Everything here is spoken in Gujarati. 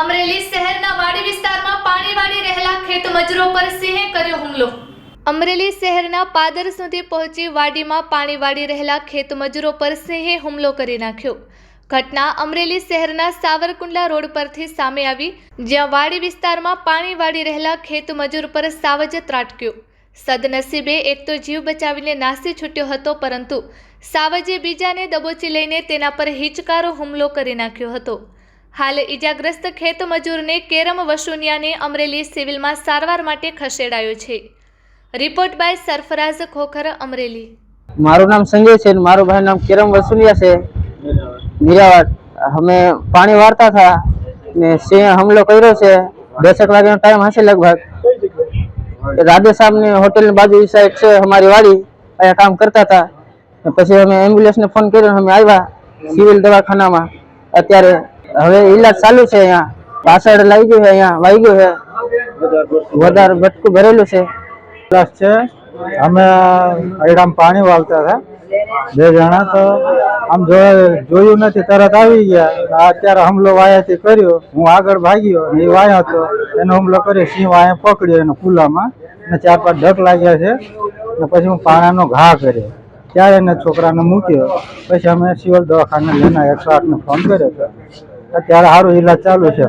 અમરેલી શહેરના વાડી વિસ્તારમાં પાણી વાળી રહેલા ખેત મજૂરો પર સિંહે કર્યો હુમલો. અમરેલી શહેરના પાદર સુધી પહોંચી વાડીમાં પાણી વાળી રહેલા ખેત મજૂરો પર સિંહે હુમલો કરી નાખ્યો. ઘટના અમરેલી શહેરના સાવરકુંડલા રોડ પરથી સામે આવી, જ્યાં વાડી વિસ્તારમાં પાણી વાળી રહેલા ખેત મજૂર પર સાવજ ત્રાટક્યો. સદનસીબે એક તો જીવ બચાવીને નાસી છૂટ્યો હતો, પરંતુ સાવજે બીજાને દબોચી લઈને તેના પર હિચકારો હુમલો કરી નાખ્યો હતો. હાલ ઈજાગ્રસ્ત ખેત મજૂરને કેરમ વસુનિયાને અમરેલી સિવિલમાં સારવાર માટે ખસેડાયો છે. Report by Sarfaraz Khokhar, Amreli. મારું નામ સંજય છે મારું ભાઈ નામ કેરમ વસુનિયા છે. મીરાવાડ. અમે પાણી વાળતા હતા ને સિંહ હુમલો કર્યો છે. દસેક વાગ્યાનો ટાઈમ હશે લગભગ. રાધે સાહેબની હોટેલની બાજુ સાઈડ છે અમારી વાડી. અહીંયા કામ કરતા હતા. પછી અમે એમ્બ્યુલન્સને ફોન કર્યો અમે આવ્યા સિવિલ દવાખાનામાં. અત્યારે હવે ઈલાજ ચાલુ છે અહીંયા. પાછળ લઈ ગયું છે અહીંયા વાઈ ગયું છે. વધારે બટકું ભરેલું છે. પ્લસ છે. અમે અડામ પાણી વાળતા હતા. બે જણા તો આમ જોયું નથી, તરત આવી ગયા. અત્યારે હુમલો વાયાથી કર્યો. હું આગળ ભાગ્યો એ વાયો હતો એનો હુમલો કર્યો. સિંહ વાયા પકડ્યો એનો ખુલ્લામાં. ને ચાર પાંચ ઢક લાગ્યા છે. ને પછી હું પાણાનો ઘા કર્યો. ત્યારે એને છોકરાને મૂક્યો. પછી અમે સિવિલ દવાખાને લઈને એકસો આઠને ફોન કર્યો હતો અત્યારે સારું ઈલાજ ચાલુ છે.